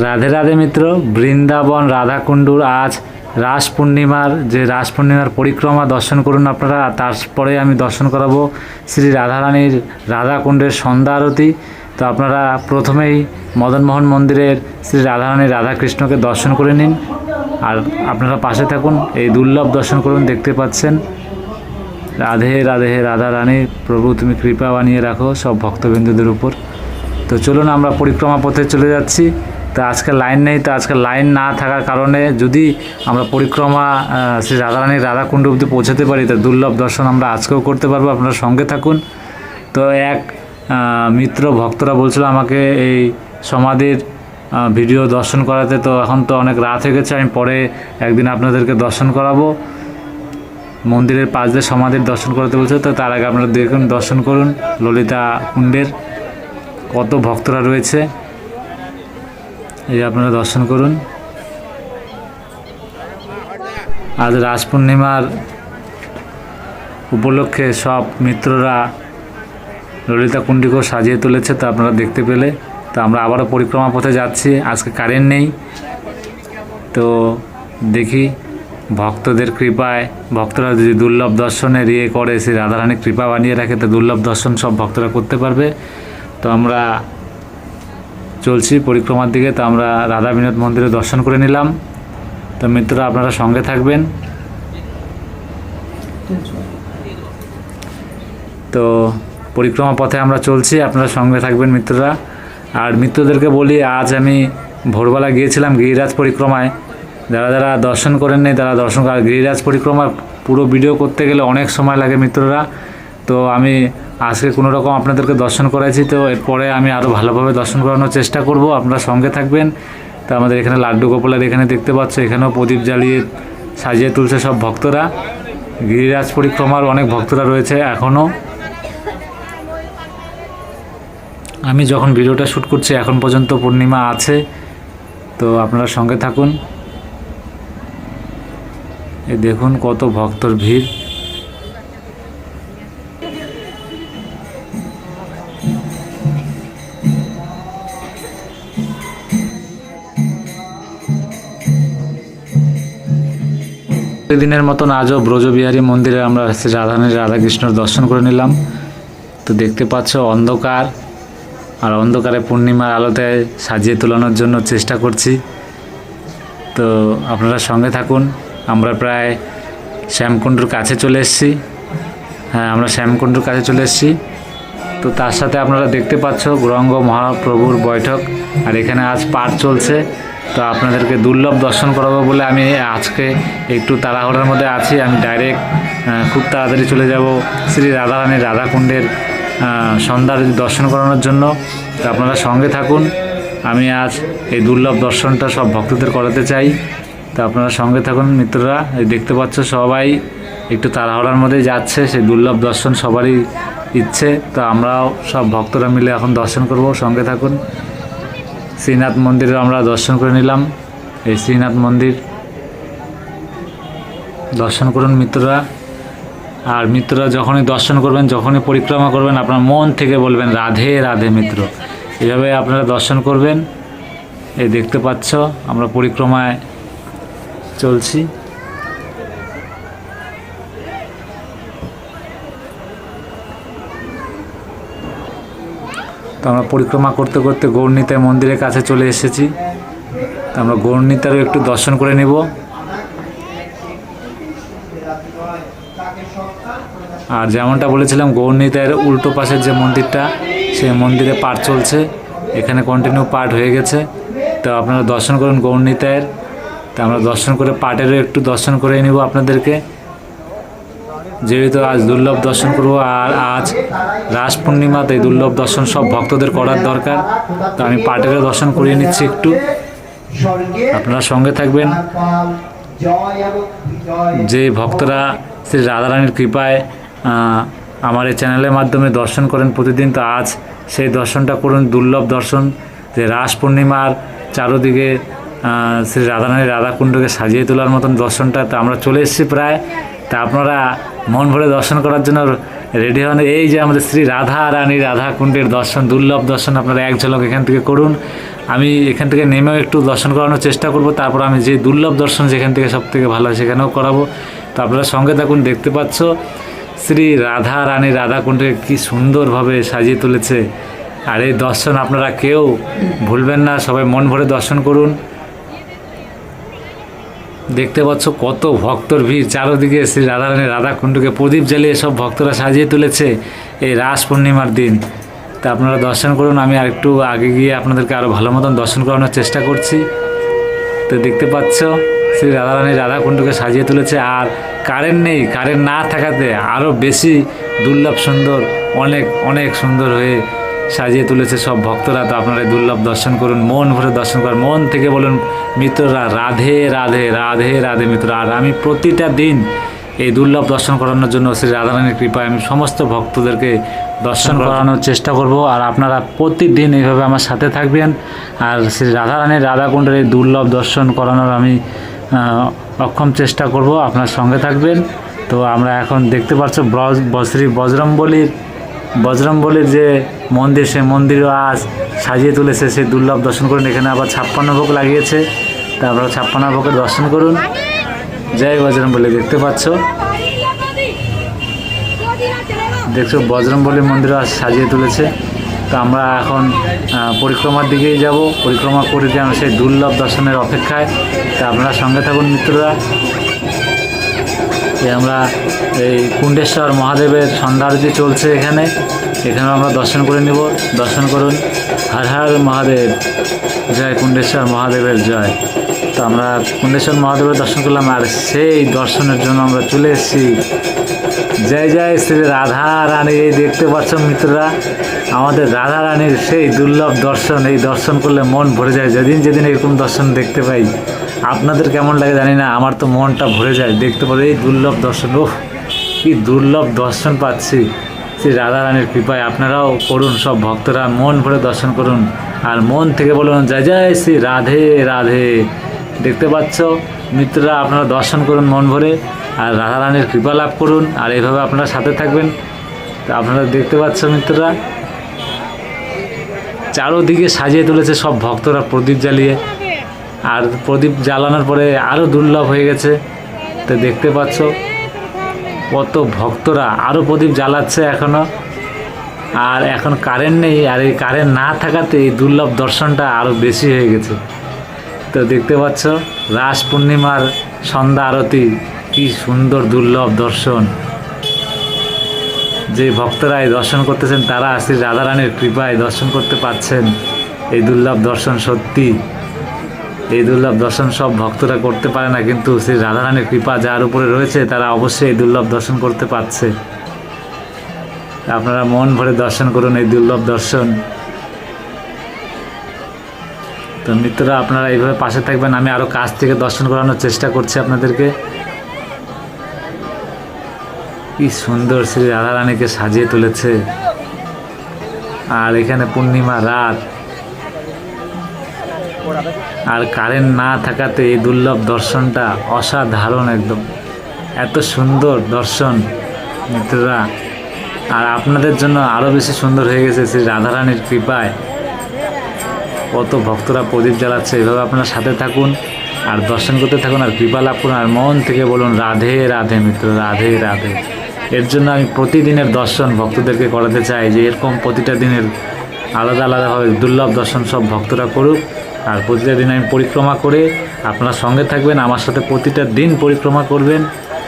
রাধে রাধে মিত্র, বৃন্দাবন, রাধাকুণ্ডুর আজ রাস পূর্ণিমার যে রাস পূর্ণিমার পরিক্রমা দর্শন করুন আপনারা তারপরে আমি দর্শন করাবো শ্রী রাধারানীর রাধাকুণ্ডের সন্ধ্যা আরতি। তো আপনারা প্রথমেই মদনমোহন মন্দিরের শ্রী রাধারানী রাধাকৃষ্ণকে দর্শন করে নিন, আর আপনারা পাশে থাকুন, এই দুর্লভ দর্শন করুন, দেখতে পাচ্ছেন। রাধে রাধে রাধা রানী প্রভু তুমি কৃপা বানিয়ে রাখো সব ভক্তবিন্দুদের উপর। তো চলুন আমরা পরিক্রমা পথে চলে যাচ্ছি। তো আজকে লাইন নেই, তো আজকে লাইন না থাকার কারণে যদি আমরা পরিক্রমা শ্রী রাধারানীর রাধাকুণ্ড অব্দি পৌঁছাতে পারি, তো দুর্লভ দর্শন আমরা আজকেও করতে পারব। আপনারা সঙ্গে থাকুন। তো এক মিত্র ভক্তরা বলছিল আমাকে এই সমাধির ভিডিও দর্শন করাতে, তো এখন তো অনেক রাত হয়ে গেছে, আমি পরে একদিন আপনাদেরকে দর্শন করাবো। মন্দিরের পাশ দিয়ে সমাধির দর্শন করতে বলছে, তো তার আগে আপনারা দেখুন, দর্শন করুন ললিতা কুণ্ডের। কত ভক্তরা রয়েছে। এই আপনারা দর্শন করুন। আজ রাস পূর্ণিমার উপলক্ষে সব মিত্ররা ললিতা কুণ্ডিকেও সাজিয়ে তুলেছে, তো আপনারা দেখতে পেলে। তো আমরা আবারও পরিক্রমা পথে যাচ্ছি, আজকে কারেন্ট নেই। তো দেখি ভক্তদের কৃপায়, ভক্তরা যদি দুর্লভ দর্শনের ইয়ে করে সে রাধারানীর কৃপা বানিয়ে রাখে, তো দুর্লভ দর্শন সব ভক্তরা করতে পারবে। তো আমরা চলছি পরিক্রমার দিকে, তো আমরা রাধা বিনোদ মন্দিরে দর্শন করে নিলাম। তো মিত্ররা, আপনারা সঙ্গে থাকবেন। তো পরিক্রমা পথে আমরা চলছি, আপনারা সঙ্গে থাকবেন মিত্ররা। আর মিত্রদেরকে বলি, আজ আমি ভোরবেলা গিয়েছিলাম গিরিরাজ পরিক্রমায়। যারা যারা দর্শন করেন নাই, তারা দর্শন গিরিরাজ পরিক্রমা পুরো ভিডিও করতে গেলে অনেক সময় লাগে মিত্ররা। তো আমি আজকে কোনো রকম আপনাদেরকে দর্শন করাইছি, তো এরপরে আমি আরও ভালোভাবে দর্শন করানোর চেষ্টা করব। আপনারা সঙ্গে থাকবেন। তো আমাদের এখানে লাড্ডু গোপালের এখানে দেখতে পাচ্ছ, এখানেও প্রদীপ জ্বালিয়ে সাজিয়ে তুলছে সব ভক্তরা। গিরিরাজ পরিক্রমার অনেক ভক্তরা রয়েছে এখনও আমি যখন ভিডিওটা শ্যুট করছি, এখন পর্যন্ত পূর্ণিমা আছে। তো আপনারা সঙ্গে থাকুন। এ দেখুন কত ভক্তর ভিড়। দিনের মতন আজও ব্রজবিহারী মন্দিরে আমরা শ্রী রাধারানীর রাধাকৃষ্ণর দর্শন করে নিলাম। তো দেখতে পাচ্ছ অন্ধকার, আর অন্ধকারে পূর্ণিমার আলোতে সাজিয়ে তোলানোর জন্য চেষ্টা করছি। তো আপনারা সঙ্গে থাকুন, আমরা প্রায় শ্যামকুণ্ডুর কাছে চলে এসেছি। হ্যাঁ আমরা শ্যামকুণ্ডুর কাছে চলে এসেছি। তো তার সাথে আপনারা দেখতে পাচ্ছ গৌরাঙ্গ মহাপ্রভুর বৈঠক, আর এখানে আজ পাঠ চলছে। তো আপনাদেরকে দুর্লভ দর্শন করাবো বলে আমি আজকে একটু তাড়াহুড়োর মধ্যে আছি। আমি ডাইরেক্ট খুব তাড়াতাড়ি চলে যাব শ্রী রাধারানীর রাধাকুণ্ডের সন্ধ্যার দর্শন করানোর জন্য। তো আপনারা সঙ্গে থাকুন। আমি আজ এই দুর্লভ দর্শনটা সব ভক্তদের করাতে চাই। তো আপনারা সঙ্গে থাকুন মিত্ররা। এই দেখতে পাচ্ছ সবাই একটু তাড়াহুড়ার মধ্যে যাচ্ছে। সেই দুর্লভ দর্শন সবারই ইচ্ছে। তো আমরাও সব ভক্তরা মিলে এখন দর্শন করব। সঙ্গে থাকুন। শ্রীনাথ মন্দিরে আমরা দর্শন করে নিলাম। এই শ্রীনাথ মন্দির। দর্শন করুন মিত্ররা। আর মিত্ররা যখনই দর্শন করবেন, যখনই পরিক্রমা করবেন, আপনার মন থেকে বলবেন, রাধে রাধে মিত্র। এভাবে আপনারা দর্শন করবেন। এই দেখতে পাচ্ছ, আমরা পরিক্রমায় চলছি। তো আমরা পরিক্রমা করতে করতে গৌরনীতায় মন্দিরের কাছে চলে এসেছি। তো আমরা গৌরনীতারও একটু দর্শন করে নেব। আর যেমনটা বলেছিলাম গৌরনীতায়ের উল্টো পাশের যে মন্দিরটা, সেই মন্দিরে পাঠ চলছে। এখানে কন্টিনিউ পাঠ হয়ে গেছে। তো আপনারা দর্শন করুন গৌরনীতায়ের তো আমরা দর্শন করে পাঠেরও একটু দর্শন করে নিব আপনাদেরকে। যেহেতু আজ দুর্লভ দর্শন করব, আর আজ রাস পূর্ণিমাতে দুর্লভ দর্শন সব ভক্তদের করার দরকার, তো আমি পাটেরও দর্শন করিয়ে নিচ্ছি একটু। আপনারা সঙ্গে থাকবেন। যে ভক্তরা শ্রী রাধারানীর কৃপায় আমার এই চ্যানেলের মাধ্যমে দর্শন করেন প্রতিদিন, তো আজ সেই দর্শনটা করুন, দুর্লভ দর্শন, যে রাস পূর্ণিমার চারোদিকে শ্রী রাধারানীর রাধাকুণ্ডকে সাজিয়ে তোলার মতন দর্শনটা, তো আমরা চলে এসেছি প্রায়। তা আপনারা মন ভরে দর্শন করার জন্য রেডি হন। এই যে আমাদের শ্রী রাধা রানী রাধা কুণ্ডের দর্শন, দুর্লভ দর্শন আপনারা এক ঝলক এখান থেকে করুন। আমি এখান থেকে নেমেও একটু দর্শন করানোর চেষ্টা করব, তারপর আমি যে দুর্লভ দর্শন যেখান থেকে সব থেকে ভালো সেখানেও করাবো। তো আপনারা সঙ্গে থাকুন, দেখতে পাচ্ছ শ্রী রাধা রানী রাধা রাধাকুণ্ডকে কী সুন্দরভাবে সাজিয়ে তুলেছে। আর এই দর্শন আপনারা কেউ ভুলবেন না, সবাই মন ভরে দর্শন করুন। দেখতে পাচ্ছ কত ভক্তর ভিড়। চারোদিকে শ্রী রাধারানী রাধাকুণ্ডকে প্রদীপ জ্বালিয়ে সব ভক্তরা সাজিয়ে তুলেছে এই রাস পূর্ণিমার দিন। তা আপনারা দর্শন করুন, আমি আরেকটু আগে গিয়ে আপনাদেরকে আরও ভালো মতন দর্শন করানোর চেষ্টা করছি। তো দেখতে পাচ্ছ, শ্রী রাধারানী রাধাকুণ্ডকে সাজিয়ে তুলেছে, আর কারেন্ট নেই, কারেন্ট না থাকাতে আরও বেশি দুর্লভ সুন্দর, অনেক অনেক সুন্দর হয়ে সাজিয়ে তুলেছে সব ভক্তরা। তো আপনারা দুর্লভ দর্শন করুন মন ভরে দর্শন করুন মন থেকে বলুন মিত্ররা রাধে রাধে রাধে রাধে মিত্র আর আমি প্রতিটা দিন এই দুর্লভ দর্শন করানোর জন্য শ্রী রাধারানীর কৃপায় আমি সমস্ত ভক্তদেরকে দর্শন করানোর চেষ্টা করব আর আপনারা প্রতিদিন এইভাবে আমার সাথে থাকবেন। আর শ্রী রাধারানীর রাধাকুণ্ডের এই দুর্লভ দর্শন করানোর আমি অক্ষম চেষ্টা করব আপনার সঙ্গে থাকবেন। তো আমরা এখন দেখতে পাচ্ছ ব্রজ শ্রী বজরংবলীর বজরংবলীর যে মন্দির, সে মন্দিরও আজ সাজিয়ে তুলেছে। সেই দুর্লভ দর্শন করুন। এখানে আবার ছাপ্পান্ন ভোগ লাগিয়েছে। তারপর ছাপ্পান্ন ভোগের দর্শন করুন। জয় বজরংবলী দেখতে পাচ্ছ? দেখছ বজরংবলী মন্দির আজ সাজিয়ে তুলেছে। তো আমরা এখন পরিক্রমার দিকেই যাব। পরিক্রমা করে যে আমরা সেই দুর্লভ দর্শনের অপেক্ষায়। তা আপনারা সঙ্গে থাকুন, মিত্ররা। এই আমরা এই কুণ্ডেশ্বর মহাদেবের সন্ধ্যা আরতি চলছে এখানে। এখানে আমরা দর্শন করে নেব। দর্শন করুন। হর হর মহাদেব। জয় কুণ্ডেশ্বর মহাদেবের জয়। তো আমরা কুণ্ডেশ্বর মহাদেবের দর্শন করলাম আর সেই দর্শনের জন্য আমরা চলে এসেছি। জয় জয় শ্রী রাধা রানী। এই দেখতে পাচ্ছ মিত্ররা, আমাদের রাধা রানীর সেই দুর্লভ দর্শন। এই দর্শন করলে মন ভরে যায়। যেদিন যেদিন এরকম দর্শন দেখতে পাই। আপনাদের কেমন লাগে জানি না, আমার তো মনটা ভরে যায়। দেখতে পারে এই দুর্লভ দর্শন। ওহ কি দুর্লভ দর্শন পাচ্ছি। শ্রী রাধা রানীর কৃপায় আপনারাও করুন, সব ভক্তরা মন ভরে দর্শন করুন। আর মন থেকে বলুন, জয় জয় শ্রী রাধে রাধে। দেখতে পাচ্ছ, মিত্ররা আপনারা দর্শন করুন মন ভরে, আর রাধা রানীর কৃপা লাভ করুন, আর এইভাবে আপনারা সাথে থাকবেন। তো আপনারা দেখতে পাচ্ছ, মিত্ররা। চারোদিকে সাজিয়ে তুলেছে সব ভক্তরা প্রদীপ জ্বালিয়ে। আর প্রদীপ জ্বালানোর পরে আরও দুর্লভ হয়ে গেছে। তো দেখতে পাচ্ছ কত ভক্তরা আরও প্রদীপ জ্বালাচ্ছে এখনও আর এখন কারেন্ট নেই, আর এই কারেন্ট না থাকাতে এই দুর্লভ দর্শনটা আরও বেশি হয়ে গেছে। তো দেখতে পাচ্ছ রাস পূর্ণিমার সন্ধ্যা আরতি, কি সুন্দর দুর্লভ দর্শন। যে ভক্তরা এই দর্শন করতেছেন, তারা শ্রী রাধারানীর কৃপায় দর্শন করতে পারছেন। এই দুর্লভ দর্শন সত্যি। এই দুর্লভ দর্শন সব ভক্তরা করতে পারে না, কিন্তু শ্রী রাধারানীর কৃপা যার উপরে রয়েছে, তারা অবশ্যই এই দুর্লভ দর্শন করতে পারছে। আপনারা মন ভরে দর্শন করুন এই দুর্লভ দর্শন। তো মিত্ররা, আপনারা এইভাবে পাশে থাকবেন, আমি আরও কাছ থেকে দর্শন করানোর চেষ্টা করছি আপনাদেরকে। কি সুন্দর শ্রী রাধারানীকে সাজিয়ে তুলেছে। আর এখানে পূর্ণিমা রাত। আর কারেন্ট না থাকাতে এই দুর্লভ দর্শনটা অসাধারণ একদম। এত সুন্দর দর্শন, মিত্ররা। আর আপনাদের জন্য আরও বেশি সুন্দর হয়ে গেছে শ্রী রাধারানীর কৃপায়। কত ভক্তরা প্রদীপ জ্বালাচ্ছে, এভাবে আপনার সাথে থাকুন আর দর্শন করতে থাকুন আর কৃপা লাভ করুন আর মন থেকে বলুন, রাধে রাধে মিত্র, রাধে রাধে। এর জন্য আমি প্রতিদিনের দর্শন ভক্তদেরকে করাতে চাই যে এরকম প্রতিটা দিনের আলাদা, আলাদাভাবে দুর্লভ দর্শন সব ভক্তরা করুক। আর প্রতিটা দিন, আমি পরিক্রমা করে আপনার সঙ্গে থাকবেন, আমার সাথে প্রতিটা দিন পরিক্রমা করবেন,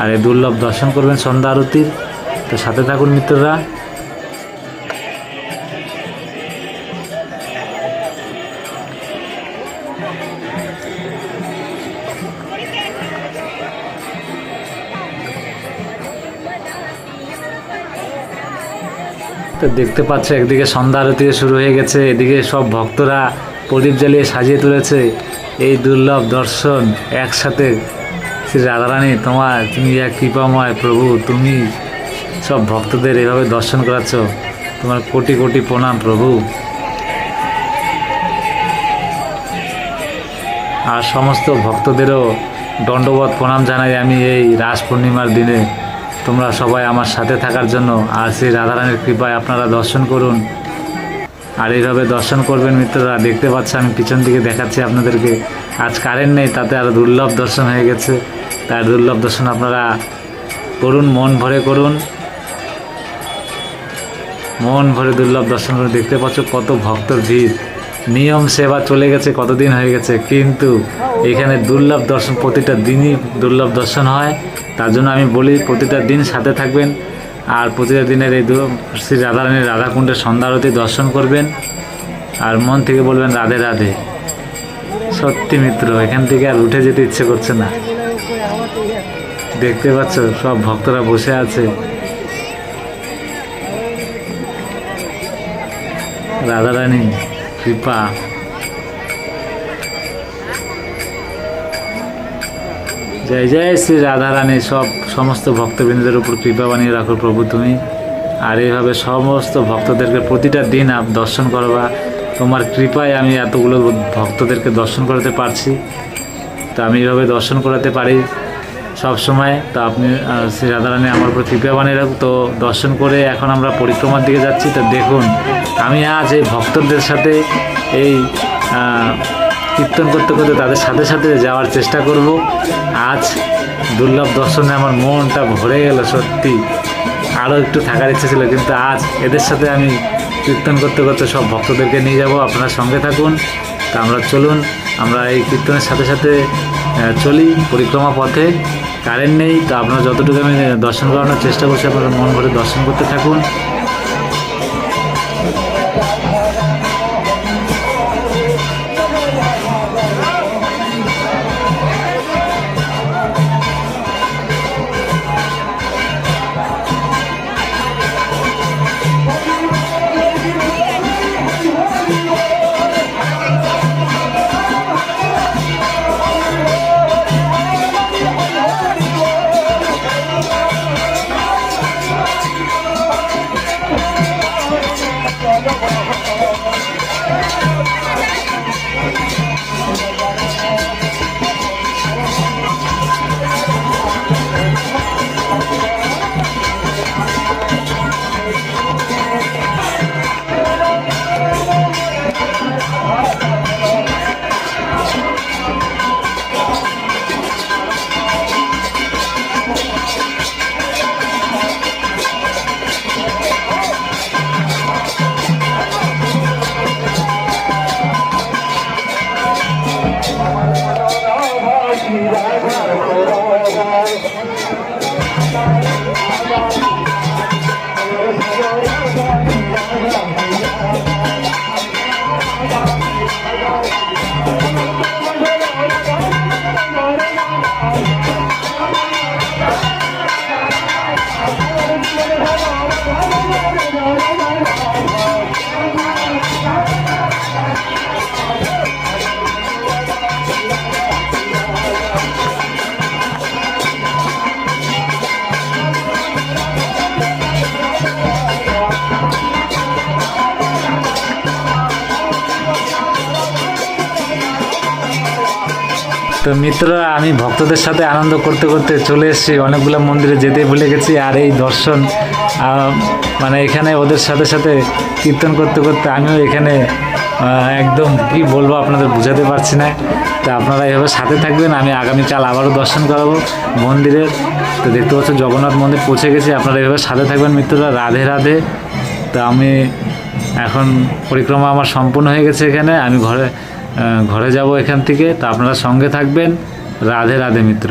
আর এই দুর্লভ দর্শন করবেন সন্ধ্যা আরতির। তো সাথে থাকুন মিত্ররা। তো দেখতে পাচ্ছ, একদিকে সন্ধ্যা আরতি শুরু হয়ে গেছে, এদিকে সব ভক্তরা প্রদীপ জ্বালিয়ে সাজিয়ে তুলেছে। এই দুর্লভ দর্শন একসাথে। শ্রী রাধারানী, তোমার তুমি এক কৃপাময় প্রভু, তুমি সব ভক্তদের এভাবে দর্শন করাচ্ছ। তোমার কোটি কোটি প্রণাম প্রভু। আর সমস্ত ভক্তদেরও দণ্ডবত প্রণাম জানাই আমি এই রাস পূর্ণিমার দিনে। তোমরা সবাই আমার সাথে থাকার জন্য আর শ্রী রাধারানীর কৃপায় আপনারা দর্শন করুন। আর এইভাবে দর্শন করবেন মিত্ররা। দেখতে পাচ্ছে, আমি পিছন দিকে দেখাচ্ছি আপনাদেরকে। আজ কারেন্ট নেই, তাতে আরও দুর্লভ দর্শন হয়ে গেছে। তার দুর্লভ দর্শন আপনারা করুন মন ভরে করুন। মন ভরে দুর্লভ দর্শন করে দেখতে পাচ্ছ কত ভক্তর ভিড়। নিয়ম সেবা চলে গেছে, কতদিন হয়ে গেছে, কিন্তু এখানে দুর্লভ দর্শন প্রতিটা দিনই দুর্লভ দর্শন হয়। তার জন্য আমি বলি, প্রতিটা দিন সাথে থাকবেন। আর প্রতিটা দিনের এই শ্রী রাধারানীর রাধাকুণ্ডের সন্ধ্যারতি দর্শন করবেন আর মন থেকে বলবেন, রাধে রাধে। সত্যি মিত্র, এখান থেকে আর উঠে যেতে ইচ্ছে করছে না। দেখতে পাচ্ছ, সব ভক্তরা বসে আছে। রাধারানী, কৃপা। জয় জয় শ্রী রাধারানী, সব সমস্ত ভক্তবৃন্দদের উপর কৃপা বানিয়ে রাখো প্রভু তুমি। আর এইভাবে সমস্ত ভক্তদেরকে প্রতিটা দিন আপ দর্শন করবা তোমার কৃপায় আমি এতগুলো ভক্তদেরকে দর্শন করাতে পারছি। তো আমি এইভাবে দর্শন করাতে পারি সব সময় তো আপনি শ্রী রাধারানী আমার উপর কৃপা বানিয়ে রাখুন। তো দর্শন করে এখন আমরা পরিক্রমার দিকে যাচ্ছি। তো দেখুন, আমি আজ এই ভক্তদের সাথে এই কীর্তন করতে করতে তাদের সাথে সাথে যাওয়ার চেষ্টা করব। আজ দুর্লভ দর্শনে আমার মনটা ভরে গেল, সত্যি। আরও একটু থাকার ইচ্ছে ছিল, কিন্তু আজ এদের সাথে আমি কীর্তন করতে করতে সব ভক্তদেরকে নিয়ে যাব, আপনার সঙ্গে থাকুন। তা আমরা চলুন, আমরা এই কীর্তনের সাথে সাথে চলি পরিক্রমা পথে। কারেন্ট নেই, তো আপনারা যতটুকু আমি দর্শন করানোর চেষ্টা করছি, আপনারা মন ভরে দর্শন করতে থাকুন। তো মিত্ররা আমি ভক্তদের সাথে আনন্দ করতে করতে চলে এসেছি। অনেকগুলো মন্দিরে যেতে ভুলে গেছি, আর এই দর্শন মানে এখানে ওদের সাথে সাথে কীর্তন করতে করতে আমিও এখানে একদম কি বলব আপনাদের বুঝাতে পারছি না। তো আপনারা এভাবে সাথে থাকবেন, আমি আগামীকাল আবারও দর্শন করাবো মন্দিরের তো দেখতে পাচ্ছ জগন্নাথ মন্দির পৌঁছে গেছি, আপনারা এভাবে সাথে থাকবেন মিত্ররা রাধে রাধে। তো আমি এখন পরিক্রমা আমার সম্পূর্ণ হয়ে গেছে এখানে, আমি ঘরে ঘরে যাব এখান থেকে তা আপনারা সঙ্গে থাকবেন। রাধে রাধে মিত্র।